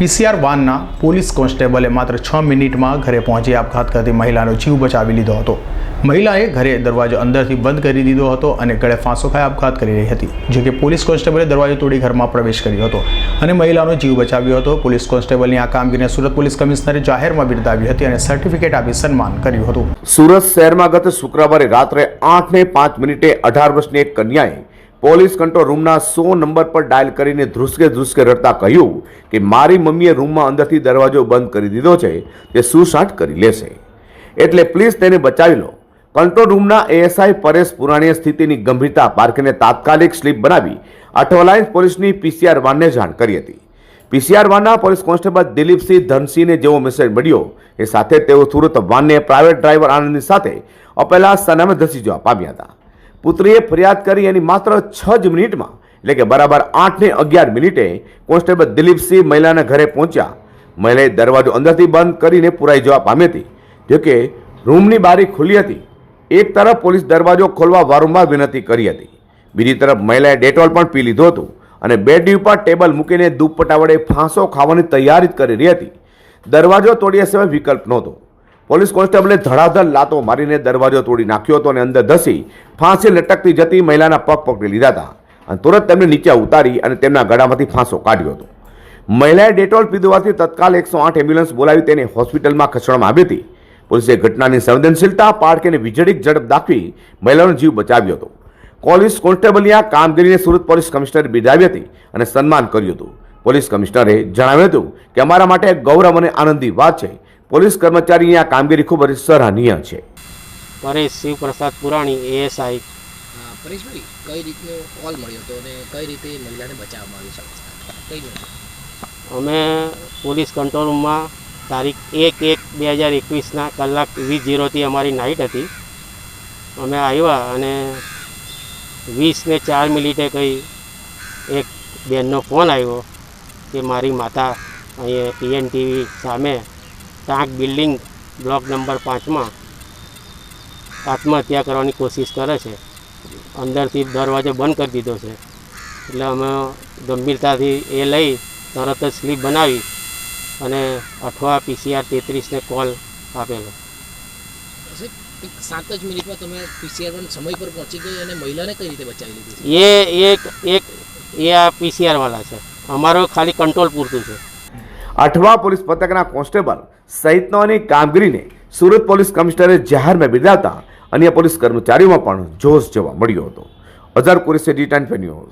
PCR વાનના police કોન્સ્ટેબલે માત્ર છ મિનિટમાં ઘરે પહોંચી આપઘાત કરતી મહિલાનો જીવ બચાવી લીધો હતો. મહિલાએ ઘરે દરવાજો અંદરથી બંધ કરી દીધો હતો અને ગળે ફાંસો ખાઈ આપઘાત કરી રહી હતી, જો કે પોલીસ કોન્સ્ટેબલે દરવાજો તોડી ઘરમાં પ્રવેશ કર્યો હતો અને મહિલાનો જીવ બચાવ્યો હતો. પોલીસ કોન્સ્ટેબલની આ કામગીરીને સુરત પોલીસ કમિશનરે જાહેરમાં બિરદાવી હતી અને સર્ટિફિકેટ આપી સન્માન કર્યું હતું. સુરત શહેરમાં ગત શુક્રવારે રાત્રે આઠ ને પાંચ મિનિટે અઢાર વર્ષની એક કન્યાએ પોલીસ કંટ્રોલ રૂમના સો નંબર પર ડાયલ કરીને ધ્રુસકે ધ્રુસકે રડતા કહ્યું કે મારી મમ્મીએ રૂમમાં અંદરથી દરવાજો બંધ કરી દીધો છે, તે સુસાટ કરી લેશે. એટલે પ્લીઝ તેને બચાવી લો. કંટ્રોલ રૂમના એએસઆઈ પરેશ પુરાણીએ સ્થિતિની ગંભીરતા પારખીને તાત્કાલિક સ્લીપ બનાવી અઠવાલાઇન્સ પોલીસની પીસીઆર વાનને જાણ કરી હતી. પીસીઆર વાનના પોલીસ કોન્સ્ટેબલ દિલીપસિંહ ધનસિંહને જેવો મેસેજ મળ્યો, એ સાથે તેઓ સુરત વાનને પ્રાઇવેટ ડ્રાઈવર આનંદની સાથે અપેલા સનામે ધસી જવા પામ્યા હતા. પુત્રીએ ફરિયાદ કરી એની માત્ર છ જ મિનિટમાં, એટલે કે બરાબર આઠ ને અગિયાર મિનિટે કોન્સ્ટેબલ દિલીપસિંહ મહિલાના ઘરે પહોંચ્યા. મહિલાએ દરવાજો અંદરથી બંધ કરીને પુરાઈ જવા પામી હતી. જોકે રૂમની બારી ખુલ્લી હતી. એક તરફ પોલીસ દરવાજો ખોલવા વારંવાર વિનંતી કરી હતી. બીજી તરફ મહિલાએ ડેટોલ પણ પી લીધું હતું અને બેડની ઉપર ટેબલ મૂકીને દુપટ્ટા વડે ફાંસો ખાવાની તૈયારી જ કરી રહી હતી. દરવાજો તોડ્યા સિવાય વિકલ્પ નહોતો. પોલીસ કોન્સ્ટેબલે ધડાધડ લાતો મારીને દરવાજો તોડી નાખ્યો હતો અને અંદર ધસી ફાંસી લટકતી જતી મહિલાના પગ પકડી લીધા હતા. અને તુરંત તેમને નીચે ઉતારી અને તેમના ગળામાંથી ફાંસો કાઢ્યો હતો. મહિલાએ ડેટોલ પીધવાથી તત્કાલ એકસો આઠ એમ્બ્યુલન્સ બોલાવી તેને હોસ્પિટલમાં ખસેડવામાં આવી હતી. પોલીસે ઘટનાની સંવેદનશીલતા પાડકીને વીજળીક ઝડપ દાખવી મહિલાનો જીવ બચાવ્યો હતો. પોલીસ કોન્સ્ટેબલની આ કામગીરીને સુરત પોલીસ કમિશનરે બિરદાવી હતી અને સન્માન કર્યું હતું. પોલીસ કમિશનરે જણાવ્યું હતું કે અમારા માટે ગૌરવ અને આનંદની વાત છે. પોલીસ કર્મચારીની આ કામગીરી ખૂબ જ સરાહનીય છે. પરેશ શિવપ્રસાદ પુરાણી એએસઆઈ પરેશભાઈ કઈ રીતનો કોલ મળ્યો હતો અને કઈ રીતે મહિલાને બચાવવામાં આવી શકે કઈ અમે પોલીસ કંટ્રોલ રૂમમાં તારીખ એક એક બે હજાર એકવીસના કલાક વીસ જીરોથી અમારી નાઇટ હતી. અમે આવ્યા અને વીસ ને ચાર મિનિટે કંઈ એક બેનનો ફોન આવ્યો કે મારી માતા અહીંયા પીએનટીવી સામે ટાંક બિલ્ડિંગ બ્લોક નંબર પાંચમાં આત્મહત્યા કરવાની કોશિશ કરે છે. અંદરથી દરવાજો બંધ કરી દીધો છે. એટલે અમે ગંભીરતાથી એ લઈ તરત જ સ્લીપ બનાવી અને અઠવા પીસીઆર તેત્રીસને કોલ આપેલો. સાત જ મિનિટમાં તમે પીસીઆર વન સમય પર પહોંચી ગઈ અને મહિલાને કઈ રીતે બચાવી લીધી એ એક એક એ આ પીસીઆર વાળા છે. અમારો ખાલી કંટ્રોલ પૂરતું છે. અઠવા પોલીસ પથકના કોન્સ્ટેબલ સહિતનાની કામગીરીને સુરત પોલીસ કમિશનરે જાહેરમાં બિરદાવતા અન્ય પોલીસ કર્મચારીઓમાં પણ જોશ જોવા મળ્યો હતો. Azhar Qureshi D ten news